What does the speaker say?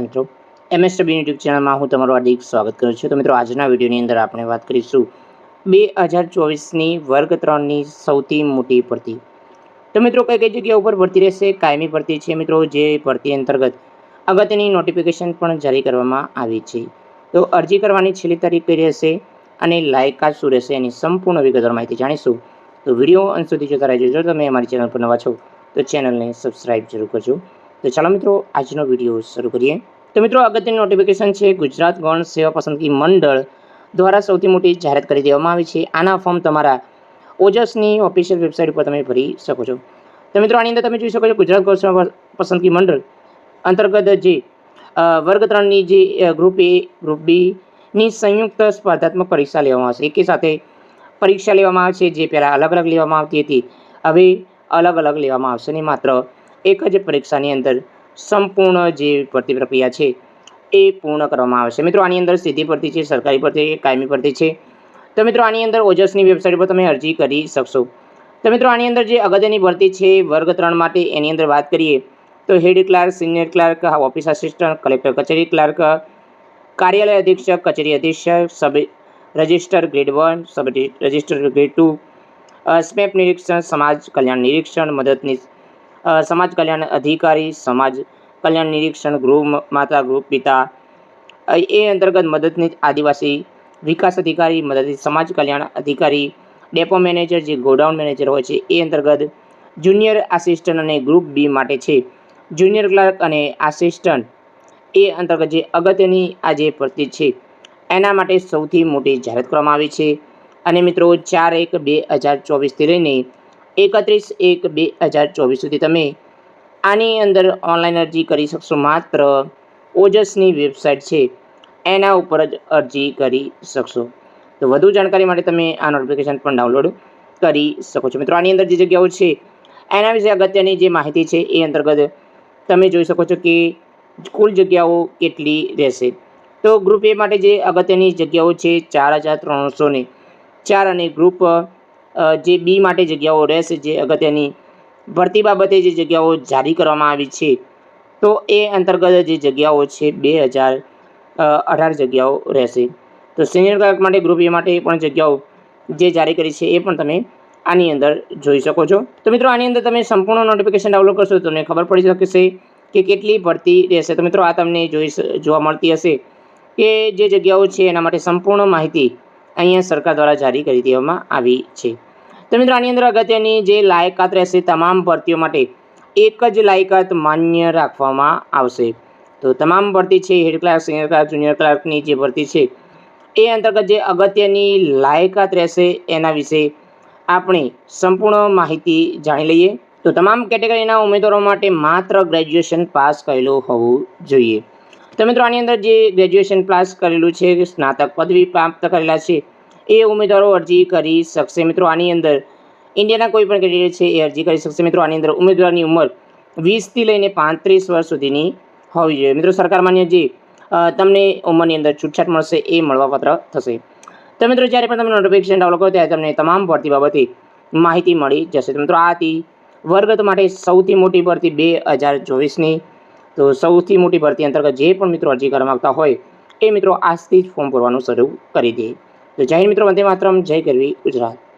મિત્રો. MSW YouTube ચેનલમાં હું તમારું હાર્દિક સ્વાગત કરું છું. તો મિત્રો, આજના વિડીયોની અંદર આપણે વાત કરીશું બે હજાર ચોવીસની વર્ગ ત્રણની સૌથી મોટી ભરતી. તો મિત્રો, કઈ કઈ જગ્યા ઉપર ભરતી રહેશે? કાયમી ભરતી છે મિત્રો, જે ભરતી અંતર્ગત અગત્યની નોટિફિકેશન પણ જારી કરવામાં આવી છે. તો અરજી કરવાની છેલ્લી તારીખ કઈ રહેશે અને લાયકાત શું રહેશે એની સંપૂર્ણ વિગતવાર માહિતી જાણીશું. તો વીડિયો અંત સુધી જોતા રહેજો. જો તમે અમારી ચેનલ પર નવા છો, તો ચેનલને સબસ્ક્રાઈબ જરૂર કરજો. તો ચાલો મિત્રો, આજનો વીડિયો શરૂ કરીએ. તો મિત્રો, અગત્યની નોટિફિકેશન છે, ગુજરાત ગૌણ સેવા પસંદગી મંડળ દ્વારા સૌથી મોટી જાહેરાત કરી દેવામાં આવી છે. આના ફોર્મ તમારા ઓજસની ઓફિશિયલ વેબસાઇટ ઉપર તમે ભરી શકો છો. તો મિત્રો, આની અંદર તમે જોઈ શકો છો, ગુજરાત ગૌણ સેવા પસંદગી મંડળ અંતર્ગત જે વર્ગ ત્રણની જે ગ્રુપ એ ગ્રુપ બીની સંયુક્ત સ્પર્ધાત્મક પરીક્ષા લેવામાં આવશે. એકી સાથે પરીક્ષા લેવામાં આવશે જે પહેલાં અલગ અલગ લેવામાં આવતી હતી, હવે અલગ અલગ લેવામાં આવશે. નહીં માત્ર એક જ પરીક્ષાની અંદર સંપૂર્ણ જે ભરતી પ્રક્રિયા છે એ પૂર્ણ કરવામાં આવશે મિત્રો આની અંદર સીધી ભરતી છે સરકારી ભરતી છે કાયમી ભરતી છે. તો મિત્રો આની અંદર ઓજસની વેબસાઇટ પર તમે અરજી કરી શકશો. તો મિત્રો આની અંદર જે અગત્યની ભરતી છે વર્ગ ત્રણ માટે એની અંદર વાત કરીએ તો head clerk senior clerk office assistant collector કચેરી ક્લાર્ક કાર્યાલય અધિક્ષક કચેરી અધિક્ષક sub register grade one sub register grade two સ્મેપ નિરીક્ષણ સમાજ કલ્યાણ નિરીક્ષણ મદદનીશ અ, સમાજ કલ્યાણ અધિકારી, સમાજ કલ્યાણ નિરીક્ષણ ગૃહ માતા ગૃહ, પિતા એ અંતર્ગત મદદનીશ, આદિવાસી વિકાસ અધિકારી, મદદનીશ, સમાજ કલ્યાણ અધિકારી, ડેપો મેનેજર, જે ગોડાઉન મેનેજર હોય છે, એ અંતર્ગત જુનિયર આસિસ્ટન્ટ અને ગ્રુપ બી માટે છે. જુનિયર ક્લાર્ક અને આસિસ્ટન્ટ એ અંતર્ગત જે અગત્યની આ જે ભરતી છે, એના માટે સૌથી મોટી જાહેરાત કરવામાં આવી છે. અને મિત્રો, ચાર એક બે હજાર ચોવીસથી લઈને એકત્રીસ એક બે હજાર ચોવીસ સુધી તમે આની અંદર ઓનલાઈન અરજી કરી શકશો. માત્ર ઓજસની વેબસાઇટ છે, એના ઉપર જ અરજી કરી શકશો. તો વધુ જાણકારી માટે તમે આ નોટિફિકેશન પણ ડાઉનલોડ કરી શકો છો. મિત્રો, આની અંદર જે જગ્યાઓ છે, એના વિશે અગત્યની જે માહિતી છે, એ અંતર્ગત તમે જોઈ શકો છો કે કુલ જગ્યાઓ કેટલી રહેશે. તો ગ્રુપ એ માટે જે અગત્યની જગ્યાઓ છે, ચાર હજાર ત્રણસો ને ચાર અને ગ્રુપ જે બી માટે જગ્યાઓ રહેશે, જે અગત્યની ભરતી બાબતે જે જગ્યાઓ જારી કરવામાં આવી છે, તો એ અંતર્ગત જે જગ્યાઓ છે, બે હજાર અઢાર જગ્યાઓ રહેશે. તો સિનિયર ક્લાર્ક માટે ગ્રુપ એ માટે પણ જગ્યાઓ જે જારી કરી છે, એ પણ તમે આની અંદર જોઈ શકો છો. તો મિત્રો, આની અંદર તમે સંપૂર્ણ નોટિફિકેશન ડાઉનલોડ કરશો, તો તમને ખબર પડી શકશે કે કેટલી ભરતી રહેશે. તો મિત્રો, આ તમને જોઈ જોવા મળતી હશે કે જે જગ્યાઓ છે, એના માટે સંપૂર્ણ માહિતી અહીંયા સરકાર દ્વારા જારી કરી દેવામાં આવી છે. તો મિત્રો, આની અંદર અગત્યની જે લાયકાત રહેશે તમામ ભરતીઓ માટે, એક જ લાયકાત માન્ય રાખવામાં આવશે. તો તમામ ભરતી છે, head clerk, senior clerk, junior ક્લાર્કની જે ભરતી છે, એ અંતર્ગત જે અગત્યની લાયકાત રહેશે એના વિશે આપણે સંપૂર્ણ માહિતી જાણી લઈએ. તો તમામ કેટેગરીના ઉમેદવારો માટે માત્ર ગ્રેજ્યુએશન પાસ કરેલું હોવું જોઈએ. તો મિત્રો, આની અંદર જે ગ્રેજ્યુએશન પાસ કરેલું છે સ્નાતક પદવી પ્રાપ્ત કરેલા છે, એ ઉમેદવારો અરજી કરી શકશે. મિત્રો, આની અંદર ઇન્ડિયાના કોઈ પણ કેન્ડિડેટ છે, એ અરજી કરી શકશે. મિત્રો, આની અંદર ઉમેદવારની ઉંમર વીસથી લઈને પાંત્રીસ વર્ષ સુધીની હોવી જોઈએ. મિત્રો, સરકાર માન્ય જે તમને ઉંમરની અંદર છૂટછાટ મળશે, એ મળવાપાત્ર થશે. તો મિત્રો, જ્યારે પણ તમે નોટિફિકેશન ડાઉનલોડ કરો, ત્યારે તમને તમામ ભરતી બાબતે માહિતી મળી જશે. તો મિત્રો, આ હતી વર્ગ માટે સૌથી મોટી ભરતી બે હજાર ચોવીસની. તો સૌથી મોટી ભરતી અંતર્ગત જે પણ મિત્રો અરજી કરવા માગતા હોય, એ મિત્રો આજથી જ ફોર્મ ભરવાનું શરૂ કરી દે તો જય મિત્રો, વંદે માત્રમ, જય ગરવી ગુજરાત.